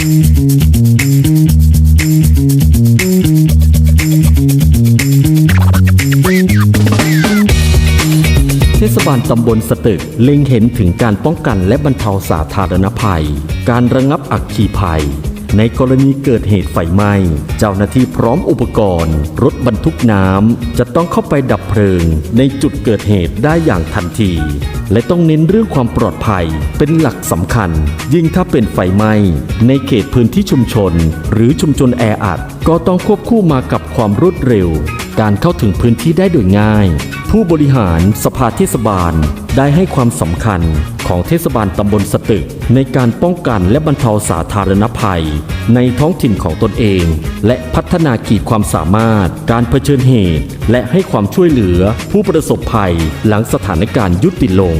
เทศบาลตำบลสตึกเล็งเห็นถึงการป้องกันและบรรเทาสาธารณภัย การระงับอักขีภัย ในกรณีเกิดเหตุไฟไหม้ เจ้าหน้าที่พร้อมอุปกรณ์ รถบรรทุกน้ำจะต้องเข้าไปดับเพลิง ในจุดเกิดเหตุได้อย่างทันที และต้องเน้นเรื่องความปลอดภัยเป็นหลักสำคัญ ยิ่งถ้าเป็นไฟไหม้ในเขตพื้นที่ชุมชน หรือชุมชนแออัดก็ต้องควบคู่มากับความรวดเร็ว การเข้าถึงพื้นที่ได้โดยง่าย ผู้บริหารสภาเทศบาลได้ให้ความสำคัญของเทศบาลตำบลสตึก ในการป้องกันและบรรเทาสาธารณภัย ในท้องถิ่นของตนเอง และพัฒนาขีดความสามารถ การเผชิญเหตุ และให้ความช่วยเหลือผู้ประสบภัยหลังสถานการณ์ยุติลง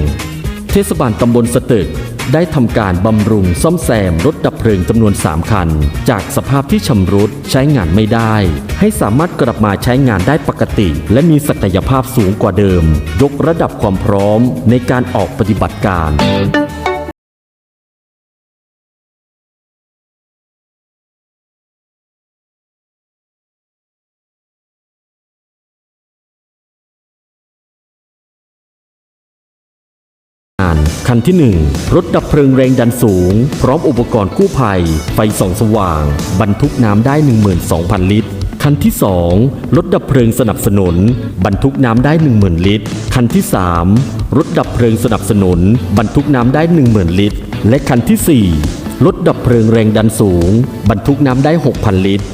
เทศบาลตำบลสตึก ได้ทำการบำรุงซ่อมแซมรถดับเพลิงจำนวน 3 คัน จากสภาพที่ชำรุดใช้งานไม่ได้ ให้สามารถกลับมาใช้งานได้ปกติ และมีศักยภาพสูงกว่าเดิม ยกระดับความพร้อมในการออกปฏิบัติการ คันที่ 1 รถดับเพลิงแรงดันสูง พร้อมอุปกรณ์กู้ภัย ไฟส่องสว่าง บรรทุกน้ำได้ 12,000 ลิตร คันที่ 2 รถดับเพลิงสนับสนุน บรรทุกน้ำได้ 10,000 ลิตร คันที่ 3 รถดับเพลิงสนับสนุน บรรทุกน้ำได้ 10,000 ลิตร และคันที่ 4 รถดับเพลิงแรงดันสูง บรรทุกน้ำได้ 6,000 ลิตร